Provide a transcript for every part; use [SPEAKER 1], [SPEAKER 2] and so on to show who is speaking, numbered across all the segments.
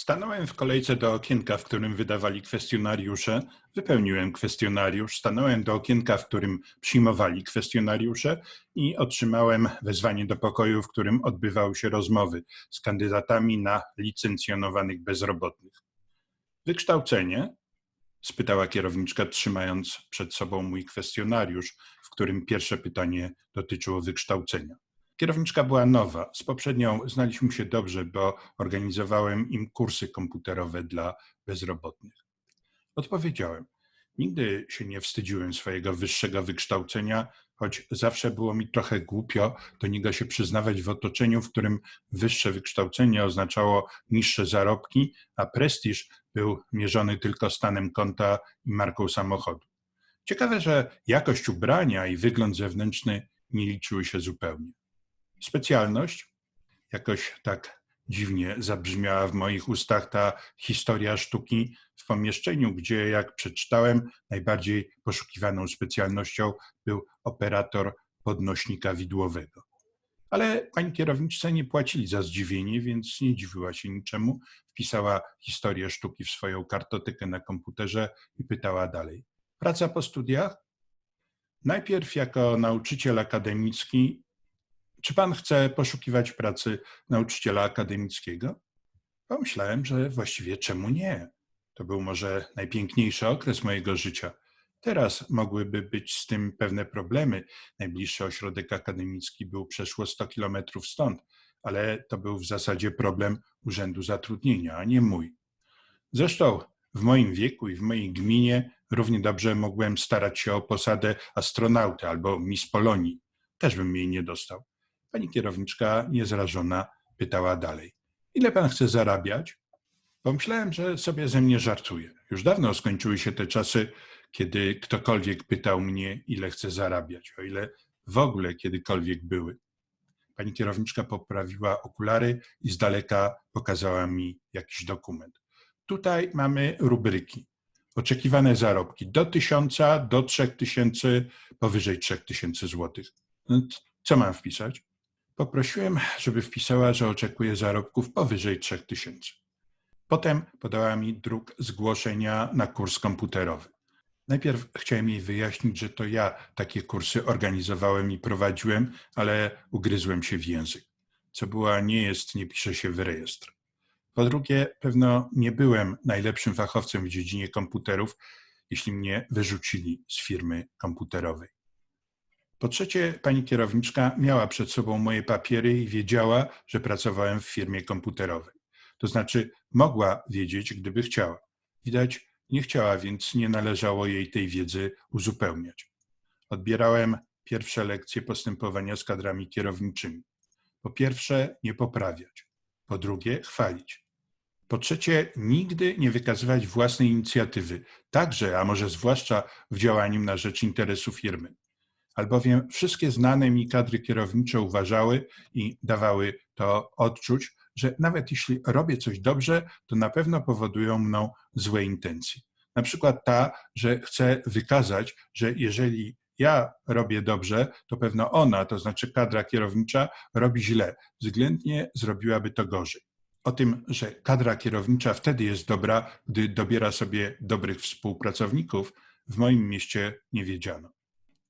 [SPEAKER 1] Stanąłem w kolejce do okienka, w którym wydawali kwestionariusze. Wypełniłem kwestionariusz, stanąłem do okienka, w którym przyjmowali kwestionariusze i otrzymałem wezwanie do pokoju, w którym odbywały się rozmowy z kandydatami na licencjonowanych bezrobotnych. Wykształcenie? spytała kierowniczka, trzymając przed sobą mój kwestionariusz, w którym pierwsze pytanie dotyczyło wykształcenia. Kierowniczka była nowa. Z poprzednią znaliśmy się dobrze, bo organizowałem im kursy komputerowe dla bezrobotnych. Odpowiedziałem. Nigdy się nie wstydziłem swojego wyższego wykształcenia, choć zawsze było mi trochę głupio do niego się przyznawać w otoczeniu, w którym wyższe wykształcenie oznaczało niższe zarobki, a prestiż był mierzony tylko stanem konta i marką samochodu. Ciekawe, że jakość ubrania i wygląd zewnętrzny nie liczyły się zupełnie. Specjalność, jakoś tak dziwnie zabrzmiała w moich ustach ta historia sztuki w pomieszczeniu, gdzie, jak przeczytałem, najbardziej poszukiwaną specjalnością był operator podnośnika widłowego. Ale pani kierowniczce nie płacili za zdziwienie, więc nie dziwiła się niczemu. Wpisała historię sztuki w swoją kartotekę na komputerze i pytała dalej. Praca po studiach? Najpierw jako nauczyciel akademicki czy pan chce poszukiwać pracy nauczyciela akademickiego? Pomyślałem, że właściwie czemu nie? To był może najpiękniejszy okres mojego życia. Teraz mogłyby być z tym pewne problemy. Najbliższy ośrodek akademicki był przeszło 100 kilometrów stąd, ale to był w zasadzie problem Urzędu Zatrudnienia, a nie mój. Zresztą w moim wieku i w mojej gminie równie dobrze mogłem starać się o posadę astronauty albo Miss Polonii. Też bym jej nie dostał. Pani kierowniczka, niezrażona, pytała dalej. Ile pan chce zarabiać? Pomyślałem, że sobie ze mnie żartuje. Już dawno skończyły się te czasy, kiedy ktokolwiek pytał mnie, ile chcę zarabiać, o ile w ogóle kiedykolwiek były. Pani kierowniczka poprawiła okulary i z daleka pokazała mi jakiś dokument. Tutaj mamy rubryki. Oczekiwane zarobki do tysiąca, do trzech tysięcy, powyżej trzech tysięcy złotych. No, co mam wpisać? Poprosiłem, żeby wpisała, że oczekuje zarobków powyżej 3000. Potem podała mi druk zgłoszenia na kurs komputerowy. Najpierw chciałem jej wyjaśnić, że to ja takie kursy organizowałem i prowadziłem, ale ugryzłem się w język. Co była, nie jest, nie pisze się w rejestr. Po drugie, pewno nie byłem najlepszym fachowcem w dziedzinie komputerów, jeśli mnie wyrzucili z firmy komputerowej. Po trzecie, pani kierowniczka miała przed sobą moje papiery i wiedziała, że pracowałem w firmie komputerowej. To znaczy, mogła wiedzieć, gdyby chciała. Widać, nie chciała, więc nie należało jej tej wiedzy uzupełniać. Odbierałem pierwsze lekcje postępowania z kadrami kierowniczymi. Po pierwsze, nie poprawiać. Po drugie, chwalić. Po trzecie, nigdy nie wykazywać własnej inicjatywy, także, a może zwłaszcza w działaniu na rzecz interesu firmy albowiem wszystkie znane mi kadry kierownicze uważały i dawały to odczuć, że nawet jeśli robię coś dobrze, to na pewno powodują mną złe intencje. Na przykład ta, że chcę wykazać, że jeżeli ja robię dobrze, to pewno ona, to znaczy kadra kierownicza, robi źle. Względnie zrobiłaby to gorzej. O tym, że kadra kierownicza wtedy jest dobra, gdy dobiera sobie dobrych współpracowników, w moim mieście nie wiedziano.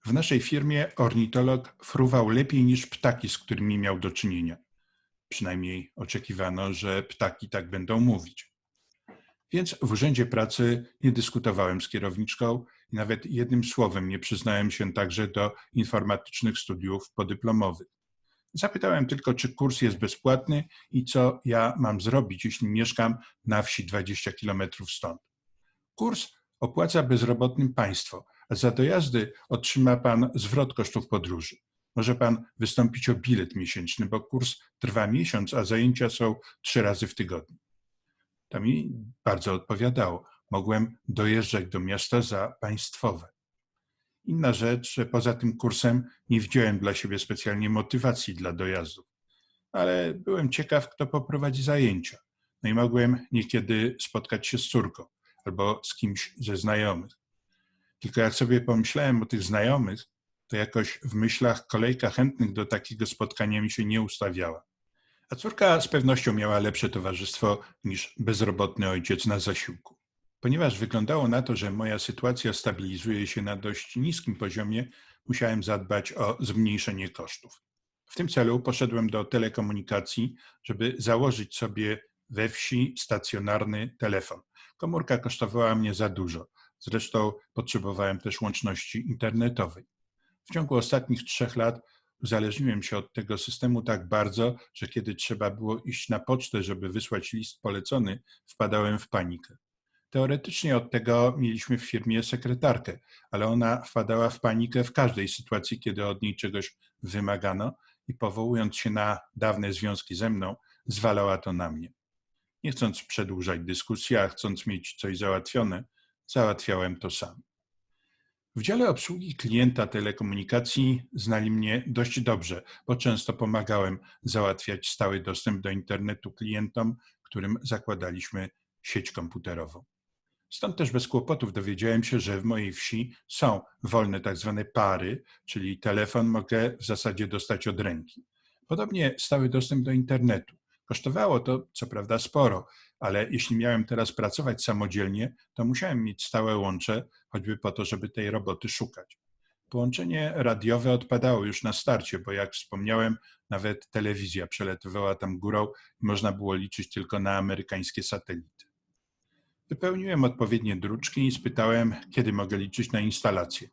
[SPEAKER 1] W naszej firmie ornitolog fruwał lepiej niż ptaki, z którymi miał do czynienia. Przynajmniej oczekiwano, że ptaki tak będą mówić. Więc w urzędzie pracy nie dyskutowałem z kierowniczką i nawet jednym słowem nie przyznałem się także do informatycznych studiów podyplomowych. Zapytałem tylko, czy kurs jest bezpłatny i co ja mam zrobić, jeśli mieszkam na wsi 20 kilometrów stąd. Kurs opłaca bezrobotnym państwo, za dojazdy otrzyma Pan zwrot kosztów podróży. Może Pan wystąpić o bilet miesięczny, bo kurs trwa miesiąc, a zajęcia są trzy razy w tygodniu. To mi bardzo odpowiadało. Mogłem dojeżdżać do miasta za państwowe. Inna rzecz, że poza tym kursem nie widziałem dla siebie specjalnie motywacji dla dojazdów, ale byłem ciekaw, kto poprowadzi zajęcia. No i mogłem niekiedy spotkać się z córką albo z kimś ze znajomych. Tylko jak sobie pomyślałem o tych znajomych, to jakoś w myślach kolejka chętnych do takiego spotkania mi się nie ustawiała. A córka z pewnością miała lepsze towarzystwo niż bezrobotny ojciec na zasiłku. Ponieważ wyglądało na to, że moja sytuacja stabilizuje się na dość niskim poziomie, musiałem zadbać o zmniejszenie kosztów. W tym celu poszedłem do telekomunikacji, żeby założyć sobie we wsi stacjonarny telefon. Komórka kosztowała mnie za dużo. Zresztą potrzebowałem też łączności internetowej. W ciągu ostatnich trzech lat uzależniłem się od tego systemu tak bardzo, że kiedy trzeba było iść na pocztę, żeby wysłać list polecony, wpadałem w panikę. Teoretycznie od tego mieliśmy w firmie sekretarkę, ale ona wpadała w panikę w każdej sytuacji, kiedy od niej czegoś wymagano i powołując się na dawne związki ze mną, zwalała to na mnie. Nie chcąc przedłużać dyskusji, a chcąc mieć coś załatwione, załatwiałem to sam. W dziale obsługi klienta telekomunikacji znali mnie dość dobrze, bo często pomagałem załatwiać stały dostęp do internetu klientom, którym zakładaliśmy sieć komputerową. Stąd też bez kłopotów dowiedziałem się, że w mojej wsi są wolne tak zwane pary, czyli telefon mogę w zasadzie dostać od ręki. Podobnie stały dostęp do internetu. Kosztowało to co prawda sporo, ale jeśli miałem teraz pracować samodzielnie, to musiałem mieć stałe łącze, choćby po to, żeby tej roboty szukać. Połączenie radiowe odpadało już na starcie, bo jak wspomniałem, nawet telewizja przelatywała tam górą i można było liczyć tylko na amerykańskie satelity. Wypełniłem odpowiednie druczki i spytałem, kiedy mogę liczyć na instalację.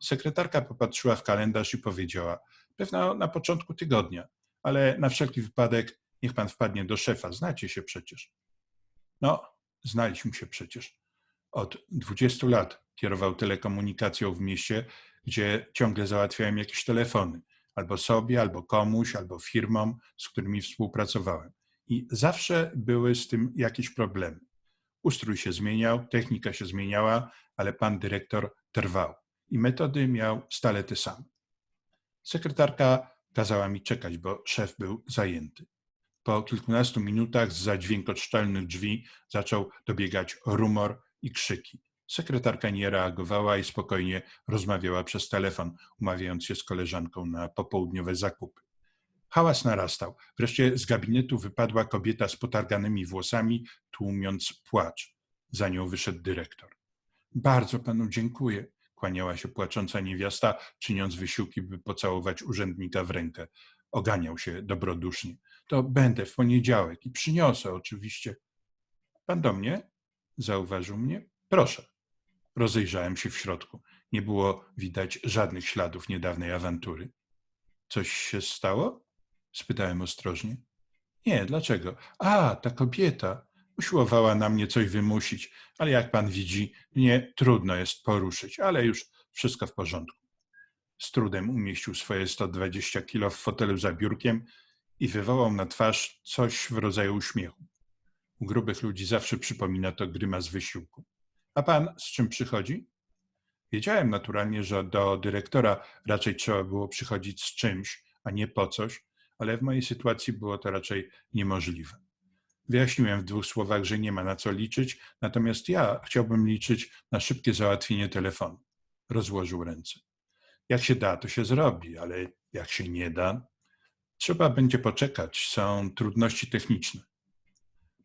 [SPEAKER 1] Sekretarka popatrzyła w kalendarz i powiedziała: Pewno na początku tygodnia, ale na wszelki wypadek niech pan wpadnie do szefa, znacie się przecież. No, znaliśmy się przecież. Od 20 lat kierował telekomunikacją w mieście, gdzie ciągle załatwiałem jakieś telefony. Albo sobie, albo komuś, albo firmom, z którymi współpracowałem. I zawsze były z tym jakieś problemy. Ustrój się zmieniał, technika się zmieniała, ale pan dyrektor trwał i metody miał stale te same. Sekretarka kazała mi czekać, bo szef był zajęty. Po kilkunastu minutach z za dźwiękoszczelnych drzwi zaczął dobiegać rumor i krzyki. Sekretarka nie reagowała i spokojnie rozmawiała przez telefon, umawiając się z koleżanką na popołudniowe zakupy. Hałas narastał. Wreszcie z gabinetu wypadła kobieta z potarganymi włosami, tłumiąc płacz. Za nią wyszedł dyrektor. Bardzo panu dziękuję, kłaniała się płacząca niewiasta, czyniąc wysiłki, by pocałować urzędnika w rękę. Oganiał się dobrodusznie. To będę w poniedziałek i przyniosę oczywiście. Pan do mnie? Zauważył mnie. Proszę. Rozejrzałem się w środku. Nie było widać żadnych śladów niedawnej awantury. Coś się stało? spytałem ostrożnie. Nie, dlaczego? A, ta kobieta. Usiłowała na mnie coś wymusić, ale jak pan widzi, mnie trudno jest poruszyć, ale już wszystko w porządku. Z trudem umieścił swoje 120 kilo w fotelu za biurkiem i wywołał na twarz coś w rodzaju uśmiechu. U grubych ludzi zawsze przypomina to grymas wysiłku. A pan z czym przychodzi? Wiedziałem naturalnie, że do dyrektora raczej trzeba było przychodzić z czymś, a nie po coś, ale w mojej sytuacji było to raczej niemożliwe. Wyjaśniłem w dwóch słowach, że nie ma na co liczyć, natomiast ja chciałbym liczyć na szybkie załatwienie telefonu. Rozłożył ręce. Jak się da, to się zrobi, ale jak się nie da, trzeba będzie poczekać. Są trudności techniczne.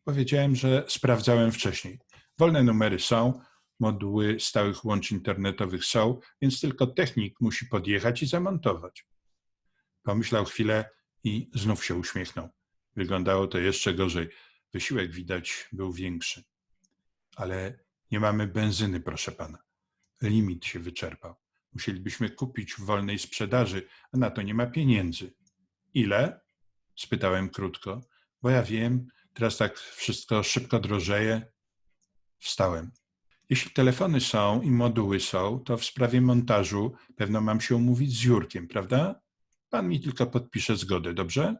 [SPEAKER 1] Powiedziałem, że sprawdzałem wcześniej. Wolne numery są, moduły stałych łączy internetowych są, więc tylko technik musi podjechać i zamontować. Pomyślał chwilę i znów się uśmiechnął. Wyglądało to jeszcze gorzej. Wysiłek widać był większy. Ale nie mamy benzyny, proszę pana. Limit się wyczerpał. Musielibyśmy kupić w wolnej sprzedaży, a na to nie ma pieniędzy. Ile? spytałem krótko, bo ja wiem, teraz tak wszystko szybko drożeje. Wstałem. Jeśli telefony są i moduły są, to w sprawie montażu pewno mam się umówić z Jurkiem, prawda? Pan mi tylko podpisze zgodę, dobrze?